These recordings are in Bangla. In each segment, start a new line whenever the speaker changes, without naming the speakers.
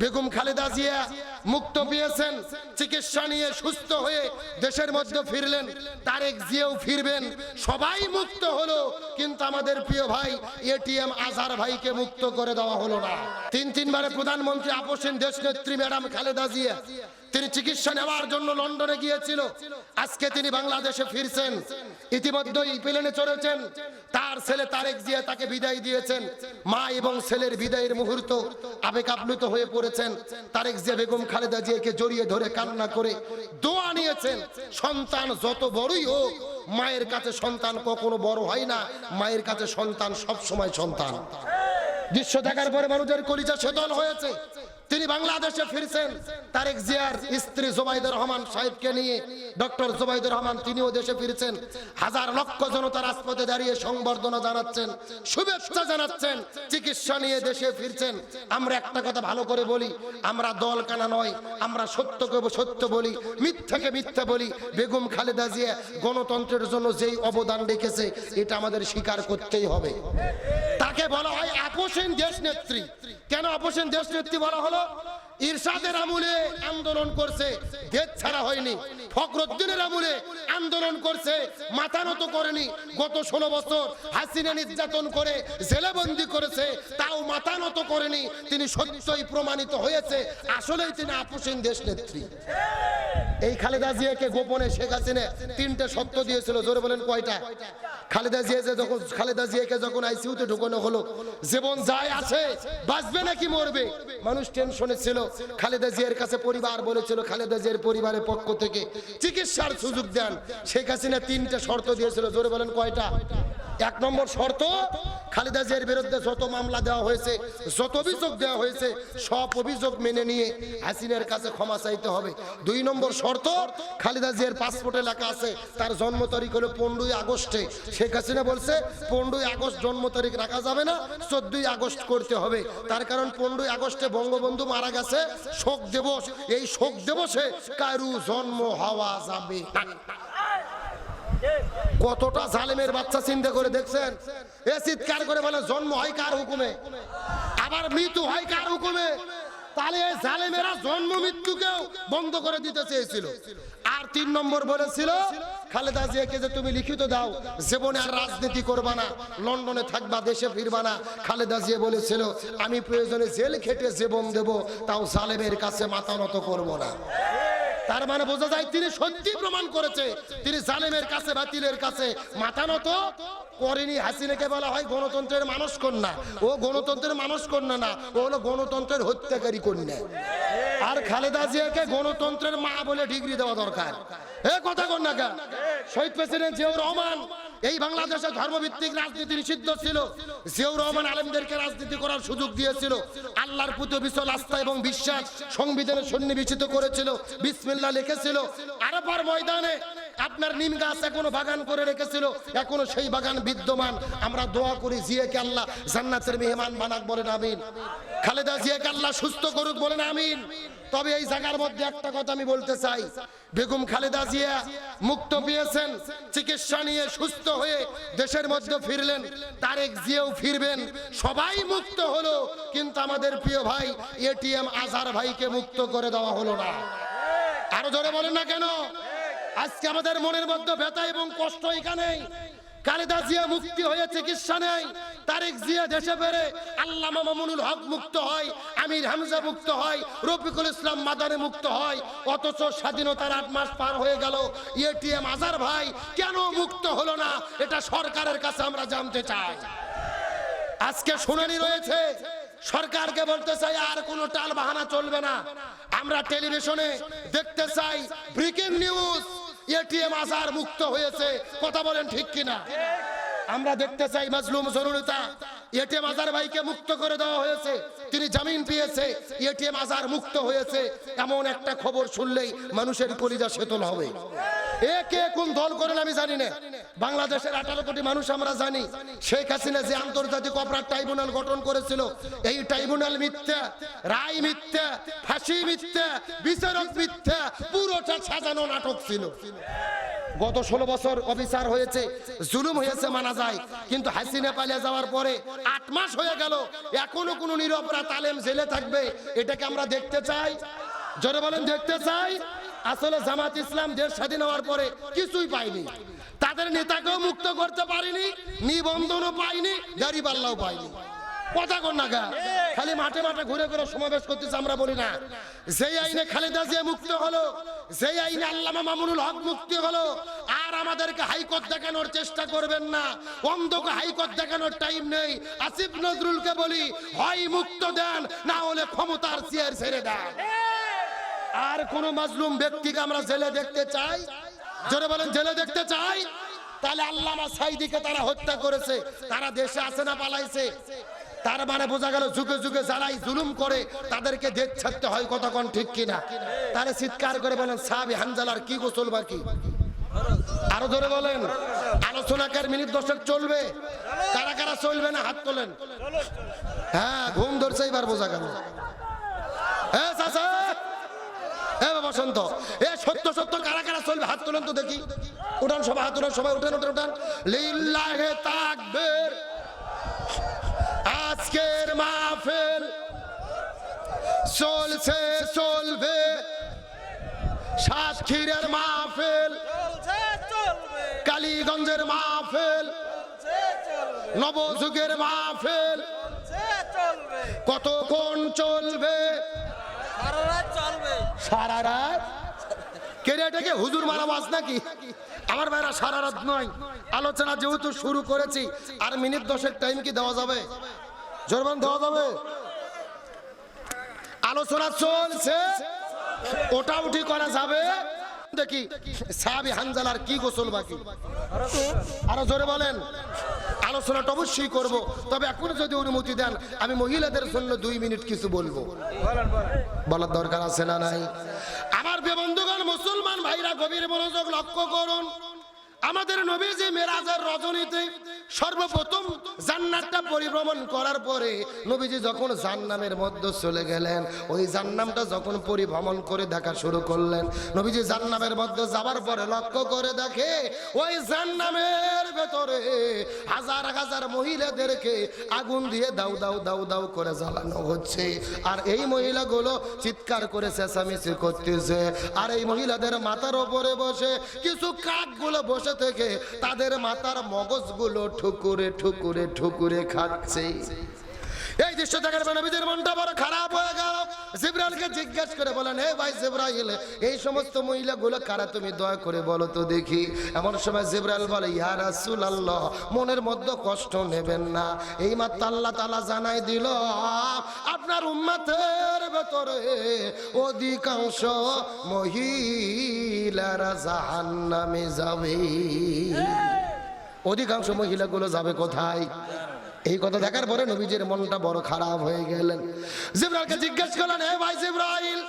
বেগম খালেদা জিয়া মুক্ত পেয়েছেন, চিকিৎসা নিয়ে সুস্থ হয়ে দেশের মধ্যে ফিরলেন, তারেক জিয়াও ফিরবেন, সবাই মুক্ত হলো, কিন্তু আমাদের প্রিয় ভাই এটিএম আজহার ভাইকে মুক্ত করে দেওয়া হলো না। তিন তিনবারে প্রধানমন্ত্রী আপসেন দেশ নেত্রী ম্যাডাম খালেদা জিয়া তিনি চিকিৎসা নেওয়ার জন্য লন্ডনে গিয়েছিল। আজকে তিনি বাংলাদেশে ফিরছেন। ইতিমধ্যেই প্লেনে চড়েছেন। তার ছেলে তারেক জিয়া তাকে বিদায় দিয়েছেন। মা এবং ছেলের বিদায়ের মুহূর্ত আবেগ আপ্লুত হয়ে পড়েছেন। তারেক জিয়া বেগম খালেদা জিয়াকে জড়িয়ে ধরে কান্না করে দোয়া নিয়েছেন। সন্তান যত বড়ই হোক, মায়ের কাছে সন্তান কখনো বড় হয় না। মায়ের কাছে সন্তান সব সময় সন্তান। দৃশ্য দেখার পরে মানুষের কলিজা শীতল হয়েছে। তিনি বাংলাদেশে ফিরছেন। তারেক জিয়ার স্ত্রী জোবাইদুর রহমান সাহেবকে নিয়ে, ডক্টর জোবাইদুর রহমান তিনিও দেশে ফিরছেন। হাজার লক্ষ জনতা রাজপথে দাঁড়িয়ে সংবর্ধনা জানাচ্ছেন, শুভেচ্ছা জানাচ্ছেন, চিকিৎসা নিয়ে দেশে ফিরছেন। আমরা একটা কথা ভালো করে বলি, আমরা দল কানা নয়, আমরা সত্যকে সত্য বলি, মিথ্যাকে মিথ্যা বলি। বেগম খালেদা জিয়া গণতন্ত্রের জন্য যেই অবদান রেখেছে, এটা আমাদের স্বীকার করতেই হবে। তাকে বলা হয় আপোষেন দেশ নেত্রী কেন আপোষেন দেশ নেত্রী বলা হলো? হলো ইরশাদের আমলে আন্দোলন করছে দেশ ছাড়া হয়নি। ফখরুদ্দিনের আমলে আন্দোলন করছে মাথা নত করেনি। গত ষোলো বছর হাসিনা নির্যাতন করে জেলেবন্দি করেছে তাও মাথা নত করেনি। তিনি সত্যই প্রমাণিত হয়েছে আসলেই তিনি আপোষেন দেশ নেত্রী। এই খালেদা জিয়াকে গোপনে শেখ হাসিনা তিনটে সত্য দিয়েছিল জোরে বলেন কয়টা? খালেদা জিয়া যে যখন খালেদা জিয়াকে যখন আইসিউতে ঢুকানো হলো জীবন যায় আছে বাঁচবে নাকি মরবে? মানুষ টেনশনে ছিল খালেদা জিয়ার কাছে পরিবার বলেছিল, খালেদা জিয়ার পরিবারের পক্ষ থেকে চিকিৎসার সুযোগ দেন। শেখ হাসিনা তিনটা শর্ত দিয়েছিল, জোরে বলেন কয়টা? এক নম্বর শর্ত, খালেদা জিয়ার বিরুদ্ধে যত মামলা দেওয়া হয়েছে, যত অভিযোগ দেওয়া হয়েছে, সব অভিযোগ মেনে নিয়ে হাসিনের কাছে ক্ষমা চাইতে হবে। দুই নম্বর শর্ত, খালেদা জিয়ার পাসপোর্টে লেখা আছে, তার জন্ম তারিখ হলো পনেরোই আগস্টে। শেখ হাসিনা বলছে, পনেরোই আগস্ট জন্ম তারিখ রাখা যাবে না, চোদ্দই আগস্ট করতে হবে। তার কারণ পনেরোই আগস্টে বঙ্গবন্ধু মারা গেছে, শোক দিবস, এই শোক দিবসে কারু জন্ম হওয়া যাবে না। কতটা জালেমের বাচ্চা চিন্তা করে দেখছেন? এ চিৎকার করে বলে, জন্ম হয় কার হুকুমে? আবার মৃত্যু হয় কার হুকুমে? তাহলে এই জালেমেরা জন্ম মৃত্যুকেও বন্ধ করে দিতে চেয়েছিল। আর তিন নম্বর বলেছিল, খালেদা জিয়াকে যে তুমি লিখিত দাও, জীবনে আর রাজনীতি করবা না, লন্ডনে থাকবা, দেশে ফিরবা না। খালেদা জিয়া বলেছিল, আমি প্রয়োজনে জেল খেটে জীবন দেব, তাও জালেমের কাছে মাথা নত করব না। তার মানে বোঝা যায় তিনি সত্যি প্রমাণ করেছে। তিনি জালেমের কাছে, বাতিলের কাছে। মাথা নত করেনি, হাসিনাকে বলা হয় গণতন্ত্রের মানুষ কন্যা। ও গণতন্ত্রের মানুষ কন্যা না, ও হলো গণতন্ত্রের হত্যাকারী কন্যা। আর খালেদা জিয়াকে গণতন্ত্রের মা বলে ডিগ্রি দেওয়া দরকার। এ কথা কন না শহীদ প্রেসিডেন্ট জিয়াউর রহমান, এই বাংলাদেশে ধর্মভিত্তিক রাজনীতি নিষিদ্ধ ছিল। জিয়াউর রহমান আলেমদেরকে রাজনীতি করার সুযোগ দিয়েছিল। আল্লাহর প্রতি বিশাল আস্থা এবং বিশ্বাস সংবিধানে সন্নিবেশিত করেছিল। বিসমিল্লাহ লিখেছিল। আরবার ময়দানে আপনার নিম গাছ এখনও বাগান করে রেখেছিল, এখনও সেই বাগান বিদ্যমান। আমরা দোয়া করি, জিয়াকে আল্লাহ জান্নাতের মেহমান বানাক বলেন, আমিন। খালেদা জিয়াকে আল্লাহ সুস্থ করুক বলেন, আমিন। তবে এই জায়গার মধ্যে একটা কথা আমি বলতে চাই। বেগম খালেদা জিয়া মুক্ত পেয়েছেন, চিকিৎসা নিয়ে সুস্থ হয়ে দেশের মধ্যে ফিরলেন। তারেক জিয়াও ফিরবেন। সবাই মুক্ত হলো, কিন্তু আমাদের প্রিয় ভাই এটিএম আজহার ভাইকে মুক্ত করে দেওয়া হলো না। আরও জোরে বলেন না কেন? আজকে আমাদের মনের মধ্যে ব্যথা এবং কষ্ট এখানেই। খালেদা জিয়া মুক্তি হয়ে চিকিৎসা নেই তারেক জিয়া দেশে ফেরে আল্লামা মামুনুল হক মুক্ত হয়, আমির হামজা মুক্ত হয়, রফিকুল ইসলাম মাদানে মুক্ত হয়। অথচ স্বাধীনতার আট মাস পার হয়ে গেল। এটিএম আজার ভাই কেন মুক্ত হলো না? এটা সরকারের কাছে আমরা জানতে চাই। আজকে শুনানি রয়েছে, সরকারকে বলতে চাই আর কোনো টাল বাহানা চলবে না। আমরা টেলিভিশনে দেখতে চাই ব্রেকিং নিউজ। এটিএম আজার মুক্ত হয়েছে। কথা বলেন ঠিক কিনা? আমরা দেখতে চাই মাজলুম জরুরিতা। এটিএম আজার ভাইকে মুক্ত করে দেওয়া হয়েছে। তিনি জামিন পেয়েছে। এটিএম আজার মুক্ত হয়েছে। এমন একটা খবর শুনলেই মানুষের কলিজা শীতল হবে। এ কে কোন আমি জানি না। বাংলাদেশের আঠারো কোটি মানুষ আমরা জানি। শেখ হাসিনা যে আন্তর্জাতিক অপরাধ ট্রাইব্যুনাল গঠন করেছিল, এই ট্রাইব্যুনাল মিথ্যা, রায় মিথ্যা পুরোটা সাজানো নাটক ছিল। গত ষোলো বছর অফিসার হয়েছে, জুলুম হয়েছে মানা যায়। কিন্তু হাসিনা পালিয়ে যাওয়ার পরে আট মাস হয়ে গেল, এখনও কোনো নিরপরাধ তালেম জেলে থাকবে, এটাকে আমরা দেখতে চাই। জোরে বলেন, দেখতে চাই। আসলে জামাত ইসলাম দেশ স্বাধীন হওয়ার পরে কিছুই পাইনি তাদের নেতাকেও মুক্ত করতে পারিনি, নিবন্ধনও পাইনি দাড়ি পাল্লাও পাইনি কর খালি মাঠে মাঠে ঘুরে ঘুরে সমাবেশ আমরা বলি না। আইনে মুক্ত আইনে মামুনুল হক আর আমাদেরকে হাইকোর্ট দেখানোর চেষ্টা করবেন না। দেখানোর টাইম নেই। আসিফ নজরুলকে বলি, হয় মুক্ত দেন, না হলে ক্ষমতার চেয়ার ছেড়ে দেন। আর কোন মাজলুম ব্যক্তিকে আমরা জেলে দেখতে চাই? জোরে বলেন, জেলে দেখতে চাই? তাহলে আল্লামা সাইদিকে তারা হত্যা করেছে। তারা দেশে আছে না, পালাইছে। তার মানে বোঝা গেল, যুগে যুগে যারাই জুলুম করে, তাদেরকে দেশ ছাড়তে হয় কতক্ষণ, ঠিক কিনা? তাহলে চিৎকার করে বলেন, সাহাবি হানজালার কি গোসল বাকি? আরও ধরে বলেন, আলোচনাকার মিনিট দশেক চলবে। কারা কারা চলবে না, হাত তোলেন। হ্যাঁ ঘুম ধরছে এবার বোঝা গেল। হ্যাঁ চাচা! বসন্ত। এ সত্য সত্য কারা কারা চলবে? হাত তুলেন তো দেখি। উঠান সবাই হাত উঠান সবাই উঠেন উঠেন উঠান। লিল্লাহে তাকবীর। আজকের মাহফিল চলছে চলবে। সাতক্ষীরের মাহফিল কালীগঞ্জের মাহফিল নবযুগের মাহফিল
সারা
কেরে এটাকে নাকি? আমার ভাইরা সারা রাত নয়। আলোচনা যেহেতু শুরু করেছি, আর মিনিট দশেক টাইম কি দেওয়া যাবে? জোরবান দেওয়া যাবে? আলোচনা চলছে। ওটা উঠি করা যাবে। দেখি সাহাবি হানজালার কি গোসল বাকি? আরও জোরে বলেন। আলোচনাটা অবশ্যই করব। তবে এখন যদি অনুমতি দেন, আমি মহিলাদের জন্য দুই মিনিট কিছু বলব। বলার দরকার আছে না নাই? আমার বন্ধুগণ, মুসলমান ভাইরা গভীর মনোযোগ লক্ষ্য করুন। আমাদের নবীজি মেরাজের রজনীতে সর্বপ্রথম জান্নাতটা পরিভ্রমণ করার পরে নবীজি যখন জান্নামের মধ্যে চলে গেলেন, ওই জান্নামটা যখন পরিভ্রমণ করে দেখা শুরু করলেন, নবীজি জান্নামের মধ্যে যাবার পরে লক্ষ্য করে দেখে ওই জান্নামের ভেতরে হাজার হাজার মহিলাদেরকে আগুন দিয়ে দাউ দাউ দাউ দাউ করে জ্বালানো হচ্ছে। আর এই মহিলাগুলো চিৎকার করে চেঁচামেচি করতেছে। আর এই মহিলাদের মাথার ওপরে বসে কিছু কাকগুলো বসে থেকে তাদের মাথার মগজগুলো ঠুকুরে ঠুকুরে ঠুকুরে খাচ্ছে। এই দৃশ্য দেখার পর নবীদের মনটা বড় খারাপ হয়ে গেল। জিব্রাইলকে জিজ্ঞেস করে বলেন হে ভাই জিব্রাইল, এই সমস্ত মহিলাগুলো কারা তুমি দয়া করে বলো তো দেখি? এমন সময় জিব্রাইল বলে, ইয়া রাসূলুল্লাহ, মনের মধ্যে কষ্ট নেবেন না। এই মাত্র আল্লাহ তাআলা জানাই দিল, আপনার উম্মতের ভেতরে অধিকাংশ মহিলারা জাহান্নামে যাবে। অধিকাংশ মহিলাগুলো যাবে কোথায়? এই কথা দেখার পরে নবীজির মনটা বড় খারাপ হয়ে গেলেন। জিব্রাইলকে জিজ্ঞেস করলেন, হে ভাই জিব্রাইল,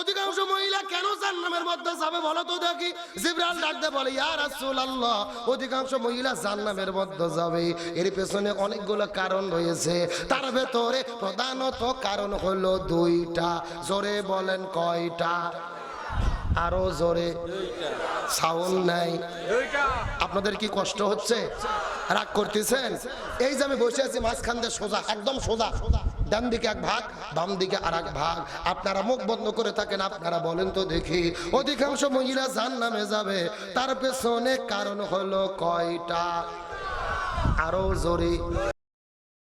অধিকাংশ মহিলা কেন জান্নামের মধ্যে যাবে বলো তো দেখি? জিব্রাইল ডাকতে বলে, ইয়া রাসূলুল্লাহ, অধিকাংশ মহিলা জান্নামের মধ্যে যাবে। এর পেছনে অনেকগুলো কারণ রয়েছে। তার ভেতরে প্রধানত কারণ হলো দুইটা। জোরে বলেন কয়টা? আরও জোরে সাউন্ড নাই। আপনাদের কি কষ্ট হচ্ছে? রাগ করতেছেন? এই যে আমি বসে আছি, মাঝখান দিয়ে সোজা, একদম সোজা। ডান দিকে এক ভাগ, বাম দিকে আর এক ভাগ। আপনারা মুখ বন্ধ করে থাকেন, আপনারা বলেন তো দেখি। অধিকাংশ মহিলা জান নামে যাবে। তার পেছনে কারণ হলো কয়টা? আরও জোরে।